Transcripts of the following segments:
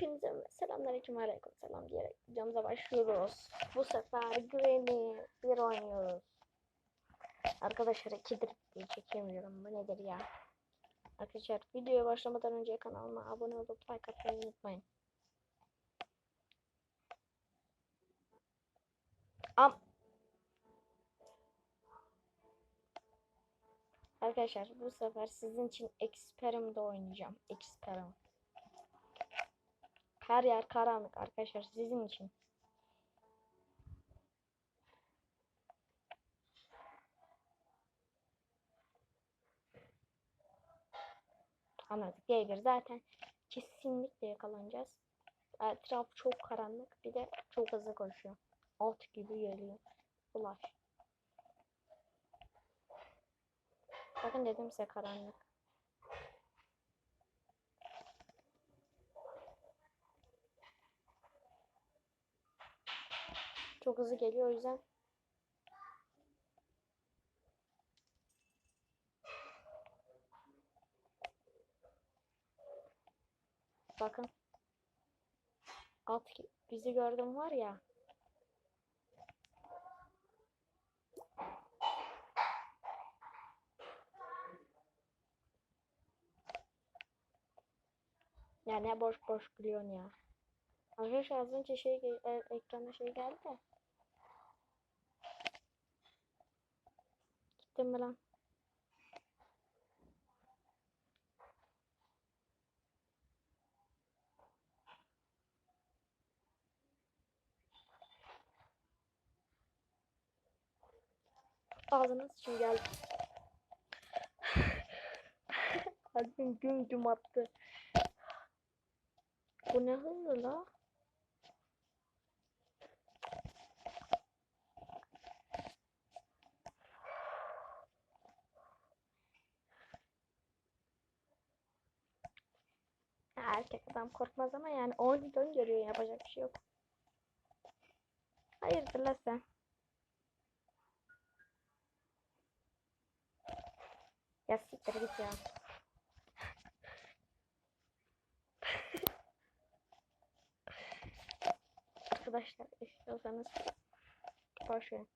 Hepinize selamünaleyküm ve aleyküm selam diyerek videomuza başlıyoruz. Bu sefer Granny bir oynuyoruz. Arkadaşlar ikidir diye çekemiyorum. Bu nedir ya? Arkadaşlar videoya başlamadan önce kanalıma abone olup like atmayı unutmayın. Am Arkadaşlar bu sefer sizin için Experim'de oynayacağım. Experiment. Her yer karanlık arkadaşlar sizin için. Anladık değildir zaten kesinlikle yakalanacağız. Etraf çok karanlık bir de çok hızlı koşuyor. Alt gibi geliyor. Ulaş. Bakın dedim size karanlık. Çok hızlı geliyor o yüzden. Bakın. Alt bizi gördüm var ya. Ya ne boş boş gülüyorsun ya. Arkadaşlar az önce şey e, ekrana şey geldi de. Lan? Ağzına sıçın geldi. Kalbim güm güm attı. Bu ne hızlı la? Ya Erkek adam korkmaz ama yani oyundan görüyor yapacak bir şey yok. Hayırdır la sen? Ya siktir git ya. Arkadaşlar istiyorsanız verin.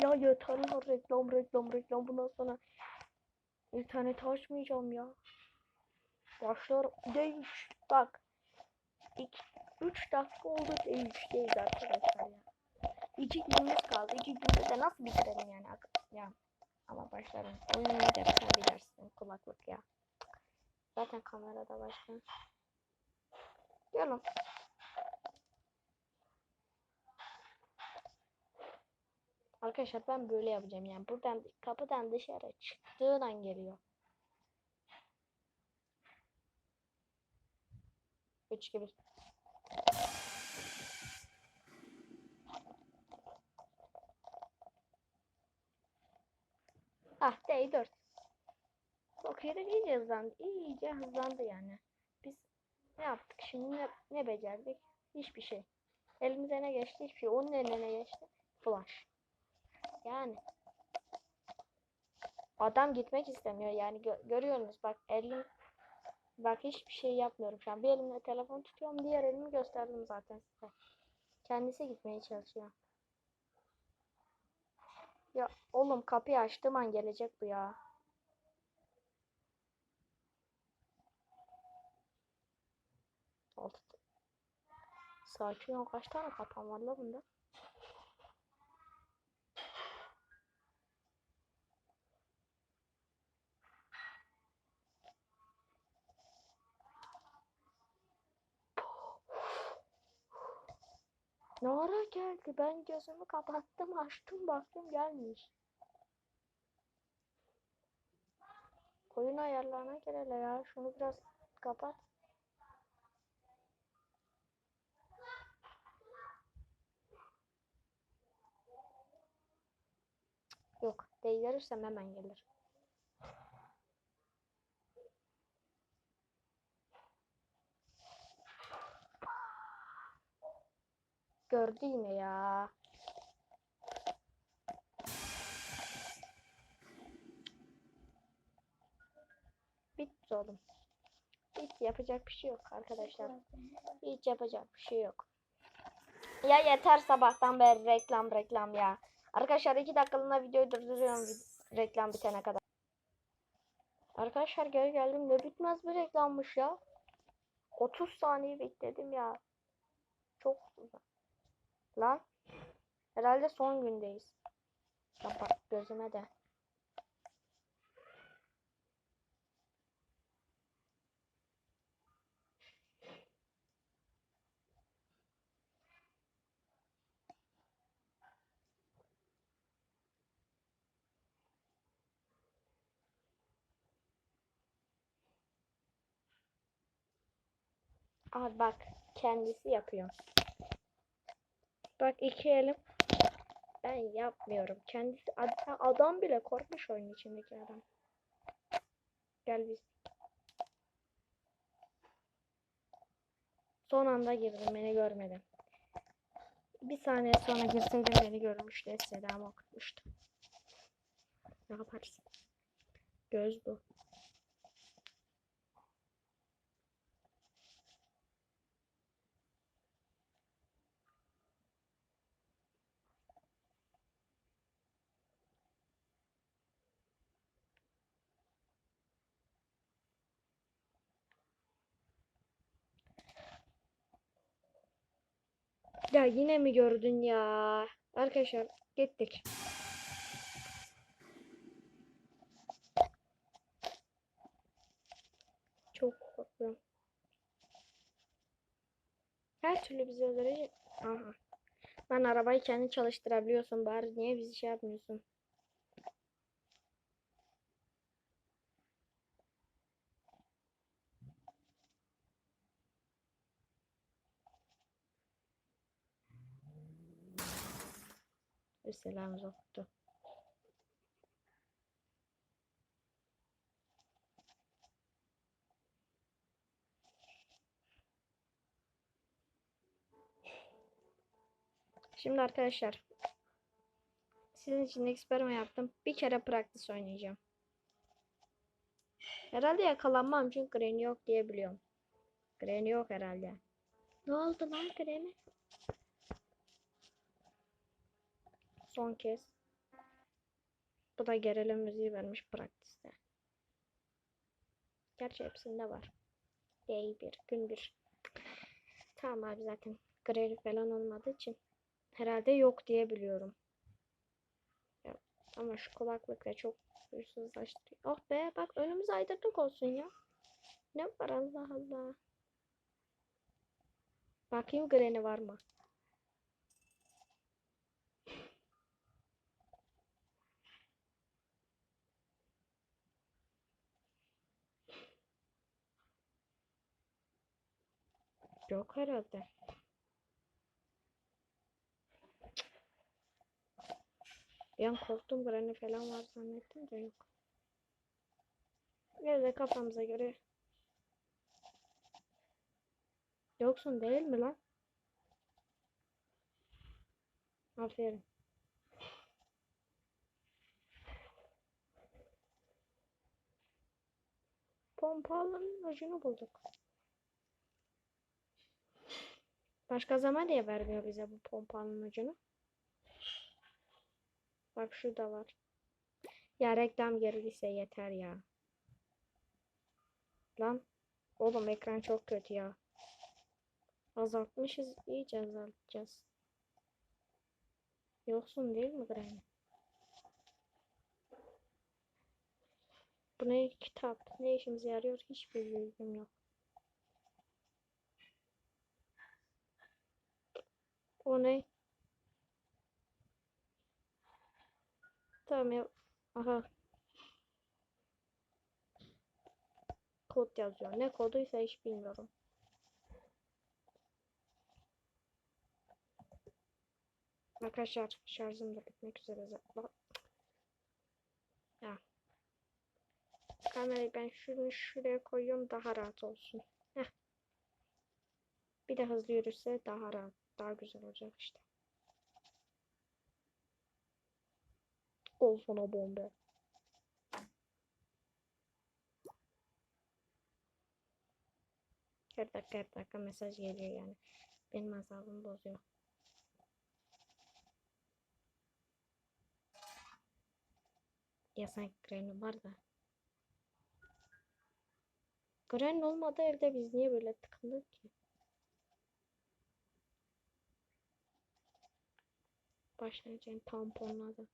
Ya yeter lan reklam reklam reklam bundan sonra internet açmayacağım ya. Başlar değiş bak. 3 dakika oldu değişteyiz arkadaşlar ya. 2 günümüz kaldı. 2 günde de nasıl bitirelim yani? Ya ama başlarım. Oyun ne dersen bilirsin kulaklık ya. Zaten kamerada başka. Gelin. Arkadaşlar ben böyle yapacağım yani buradan kapıdan dışarı çıktığın an geliyor. 3 gibi. Ah D4. Çok iyi iyice hızlandı. İyice hızlandı yani. Biz ne yaptık şimdi ne, ne becerdik? Hiçbir şey. Elimize ne geçti? Hiçbir şey. Onun eline ne geçti? Flash. Yani. Adam gitmek istemiyor yani gö görüyorsunuz bak elim bak hiçbir şey yapmıyorum şu an. Bir elimle telefon tutuyorum diğer elimi gösterdim zaten size. Kendisi gitmeye çalışıyor. Ya oğlum kapıyı açtığım an gelecek bu ya. Altı sakin ol. Kaç tane kapan var la bunda Ne ara geldi? Ben gözümü kapattım, açtım, baktım gelmiş. Oyun ayarlarına gel ya. Şunu biraz kapat. Yok, değdirirsem hemen gelir. Gördü yine ya. Bitti oğlum. Bitti. yapacak bir şey yok arkadaşlar. Hiç yapacak bir şey yok. Ya yeter sabahtan beri reklam reklam ya. Arkadaşlar iki dakikalığına videoyu durduruyorum reklam bitene kadar. Arkadaşlar geri geldim ne bitmez bir reklammış ya. 30 saniye bekledim ya. Çok uzun. Lan. Herhalde son gündeyiz. Bak gözüme de. Al bak kendisi yapıyor. Bak iki elim. Ben yapmıyorum. Kendisi ad- adam bile korkmuş oyun içindeki adam. Gel biz. Son anda girdim beni görmedi. Bir saniye sonra girseydim beni görmüştü. Selam okutmuştu. Ne yaparsın? Göz bu. Ya yine mi gördün ya? Arkadaşlar gittik. Çok korkuyorum. Her türlü bizi öldürecek. Aha. Lan arabayı kendi çalıştırabiliyorsun bari niye bizi şey yapmıyorsun? Selam zoktu. Şimdi arkadaşlar sizin için eksperime yaptım. Bir kere practice oynayacağım. Herhalde yakalanmam çünkü Granny yok diye biliyorum. Granny yok herhalde. Ne oldu lan Granny? Son kez. Bu da gerilim müziği vermiş practice'te. Gerçi hepsinde var. Day bir, gün bir. Tamam abi zaten Granny falan olmadığı için herhalde yok diye biliyorum. Ama şu kulaklık da çok hırsızlaştırıyor. Oh be bak önümüz aydınlık olsun ya. Ne var Allah Allah. Bakayım Granny var mı? Yok herhalde. Bir an korktum Granny falan var zannettim de yok. Nerede kafamıza göre. Yoksun değil mi lan? Aferin. Pompalının ucunu bulduk. Başka zaman diye vermiyor bize bu pompalının ucunu. Bak şurada var. Ya reklam geldiyse yeter ya. Lan. Oğlum ekran çok kötü ya. Azaltmışız. iyice azaltacağız. Yoksun değil mi Granny? Bu ne kitap? Ne işimize yarıyor? Hiçbir bilgim yok. O ne? Tamam ya. Aha. Kod yazıyor. Ne koduysa hiç bilmiyorum. Arkadaşlar şarjım da bitmek üzere zaten. Ya. Kamerayı ben şunu şuraya koyuyorum daha rahat olsun. Heh. Bir de hızlı yürürse daha rahat, daha güzel olacak işte. Ol sana bomba. Her dakika her dakika mesaj geliyor yani. Benim asabımı bozuyor. Ya sanki Granny var da. Granny olmadığı evde biz niye böyle tıkıldık ki? Başlayacağım tamponladı.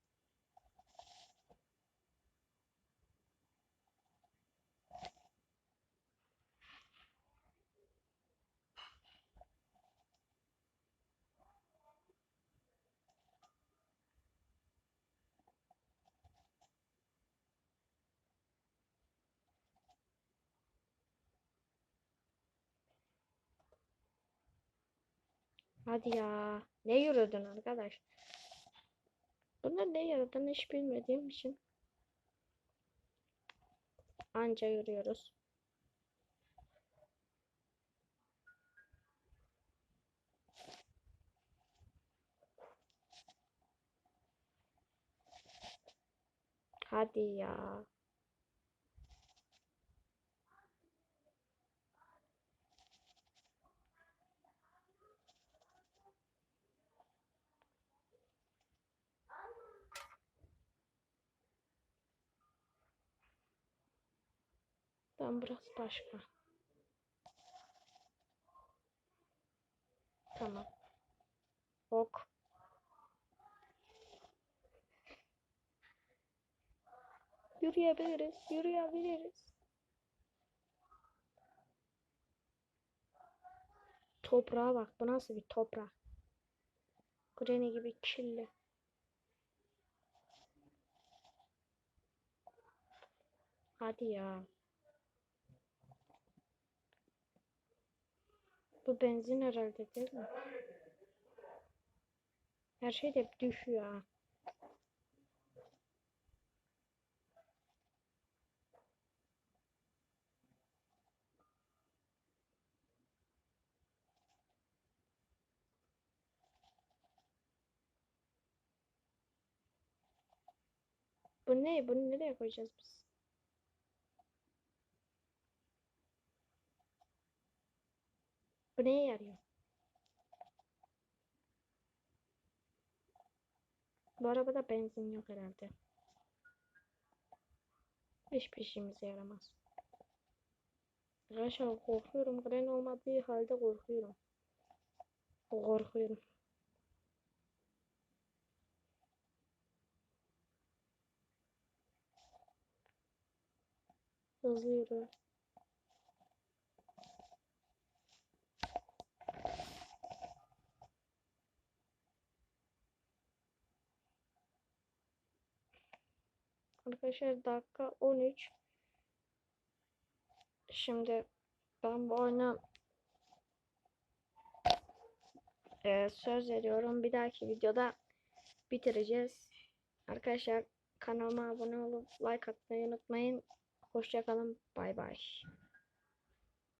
Hadi ya. Ne yürüdün arkadaş? Bunlar ne yaradığını hiç bilmediğim için anca yürüyoruz. Hadi ya. Tamam burası başka. Tamam. Ok. Yürüyebiliriz, yürüyebiliriz. Toprağa bak, bu nasıl bir toprak? Granny gibi kirli. Hadi ya. Bu benzin herhalde değil mi? Her şey de düşüyor. Bu ne? Bunu nereye koyacağız biz? Bu neye yarıyor? Bu arabada benzin yok herhalde. Hiçbir işimize yaramaz. Arkadaşlar korkuyorum. Gren olmadığı halde korkuyorum. Korkuyorum. Hızlı. Arkadaşlar dakika 13. Şimdi ben bu oyunu e, söz veriyorum. Bir dahaki videoda bitireceğiz. Arkadaşlar kanalıma abone olup like atmayı unutmayın. Hoşçakalın. Bay bay.